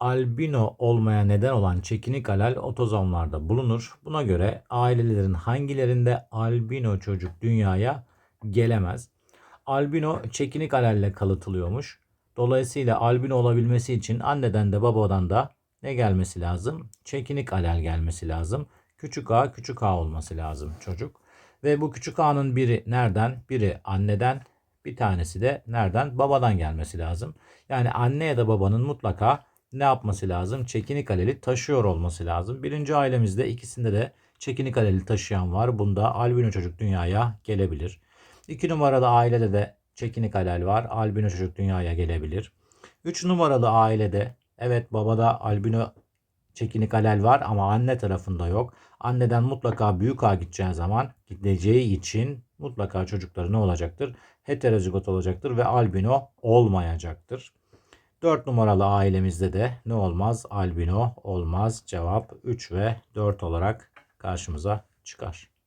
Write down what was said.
albino olmaya neden olan çekinik alel otozomlarda bulunur. Buna göre ailelerin hangilerinde albino çocuk dünyaya gelemez? Albino çekinik alelle kalıtılıyormuş. Dolayısıyla albino olabilmesi için anneden de babadan da ne gelmesi lazım? Çekinik alel gelmesi lazım. Küçük a küçük a olması lazım çocuk. Ve bu küçük a'nın biri nereden? Biri anneden, bir tanesi de nereden? Babadan gelmesi lazım. Yani anne ya da babanın mutlaka ne yapması lazım? Çekinik aleli taşıyor olması lazım. Birinci ailemizde ikisinde de çekinik aleli taşıyan var. Bunda albino çocuk dünyaya gelebilir. İki numaralı ailede de çekinik alel var. Albino çocuk dünyaya gelebilir. Üç numaralı ailede evet babada albino çekinik alel var ama anne tarafında yok. Anneden mutlaka büyük A gideceği zaman gideceği için mutlaka çocukları ne olacaktır? Heterozigot olacaktır ve albino olmayacaktır. 4 numaralı ailemizde de ne olmaz? Albino olmaz. Cevap 3 ve 4 olarak karşımıza çıkar.